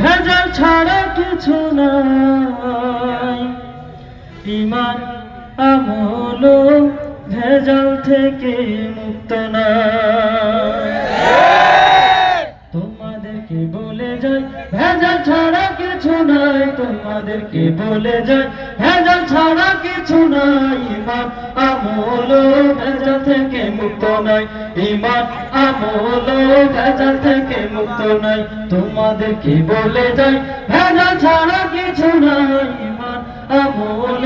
ভেজাল ছাড়া কিছু নাই। ইমান, আমল ভেজাল থেকে মুক্ত না তোমাদেরকে বলে যাই, ভেজাল ছাড়া কিছু নাই। তোমাদেরকে বলে যাই, ভেজাল ছাড়া কিছু নাই। ইমান, আমল ভেজাল মুক্ত নাই ইমান আমল ভেজাল থেকে মুক্ত নাই তোমাদেরকে বলে যাই ভেজাল ছাড়া কিছু নাই। ইমান আমল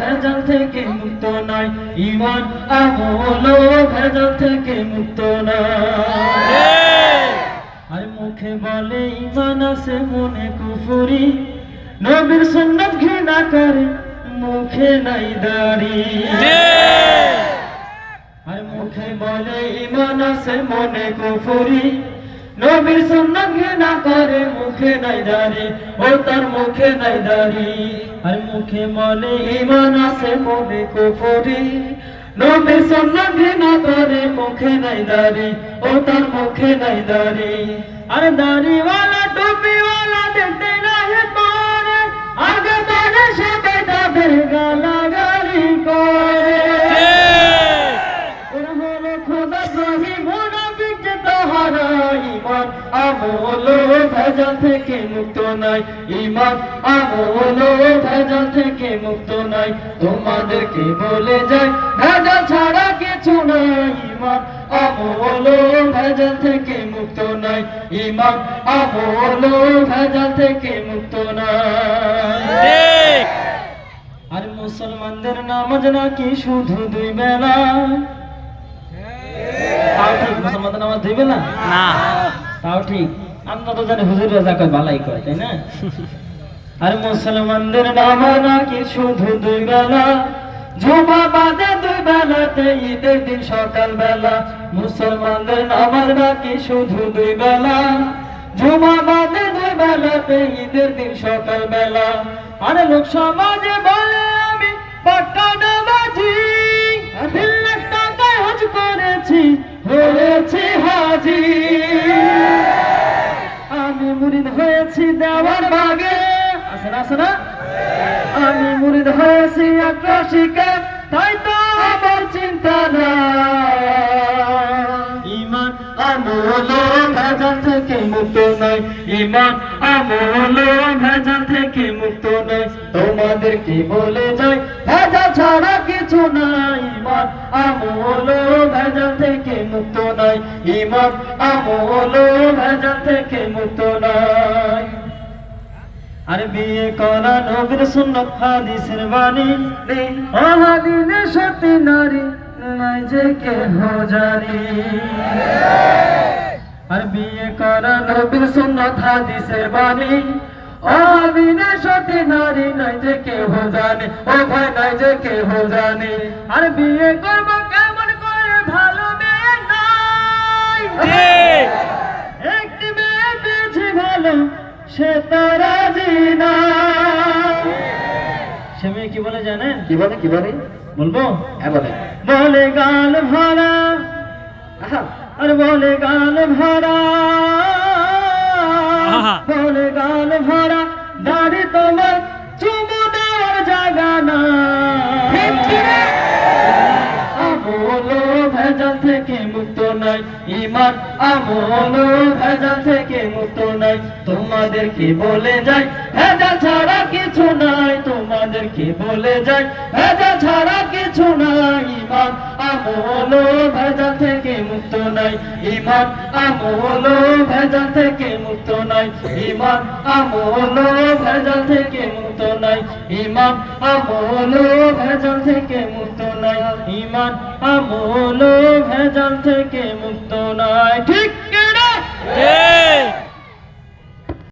ভেজাল থেকে মুক্ত নাই ইমান আমল ভেজাল থেকে মুক্ত নাই আর মুখে বলে ইমান আছে মনে কুফুরি। নবীর সুন্নাত ঘৃণা করে, মুখে নাই দাড়ি। আর মুখে বলে ইমান আছে মনে কুফুরি নবীর সুন্নাত ঘৃণা করে মুখে নাই দাড়ি ও তার মুখে নাই দাড়ি আর মুখে বলে ইমান আছে মনে কুফুরি নবীর সুন্নাত ঘৃণা করে মুখে নাই দাড়ি ও তার মুখে নাই দাড়ি আর দাড়িওয়ালা টুপিওয়ালা ইমান আমল ভেজাল থেকে মুক্ত নাই ইমান আমল ভেজাল থেকে মুক্ত তোমাদেরকে বলে যাই ভেজাল ছাড়া কিছু নাই। ইমান আমল ভেজাল থেকে মুক্ত ইমান আমল ভেজাল থেকে মুক্ত আর মুসলমানদের নামাজ নাকি শুধু দুই বেলা? মুসলমানদের নামাজ দুই বেলা? না। তাও ঠিক। আমরা তো জানি হুজুর রাজা কয় বালাই কয় তাই না? আর মুসলমানদের নামাজ নাকি শুধু দুই বেলা? জুমা বাদে দুই বেলাতে ঈদের দিন সকাল বেলা মুসলমানদের নামাজ নাকি শুধু দুই বেলা। জুমা বাদে দুই বেলাতে ঈদের দিন সকাল বেলা আরে লোক সমাজে বলে আমি পাক্কা নামাজি। তিন লাখ টাকায় হজ করেছি হয়েছি হাজি। মুরিদ হয়েছি দেওয়ার না আমি মুরিদ হয়েছি আক্রোশিকে, তাই তো আমার চিন্তা না ইমান আমল ভেজাল থেকে মুক্ত ইমান আমল ভেজাল থেকে মুক্ত নয়। তোমাদেরকে বলে ভেজাল ছাড়া কিছু নাই ইমান আমল ভেজাল থেকে মুক্ত নয় ইমান আমল ভেজাল থেকে মুক্ত নয় আর বিয়ে করা নবীর সুন্নত, হাদিসের বাণী অহাদিনে সতী নারী নাই যে কেহ জানি। আর বিয়ে করা নবীর সুন্নত, হাদিসের বাণী অহাদিনে সতী নারী নাই যে কেহ জানে ও ভাই নাই যে কেহ জানে। আর বিয়ে করব কেমন করে ভালো মেয়ে নাই। একটি মেয়ে পেয়েছি ভালো সে তারা জিনা সে মেয়ে কি বলে জানেন? কি বলে কি বলে? বলব? হ্যাঁ বলে। বলে গাল ভরা। আহা, আর বলে গাল ভরা। নাই। ইমান আমল ভেজাল থেকে মুক্ত নাই। তোমাদেরকে বলে যাই ভেজাল ছাড়া কিছু নাই। তোমাদেরকে বলে যাই ভেজাল ছাড়া কিছু নাই। ইমান আমল ভেজাল থেকে মুক্ত নাই। ইমান আমল ভেজাল থেকে মুক্ত নাই। ইমান আমল ভেজাল থেকে মুক্ত নাই। ইমান আমল ভেজাল থেকে মুক্ত নাই। ইমান আমল ভেজাল থেকে মুক্ত নয়। ঠিক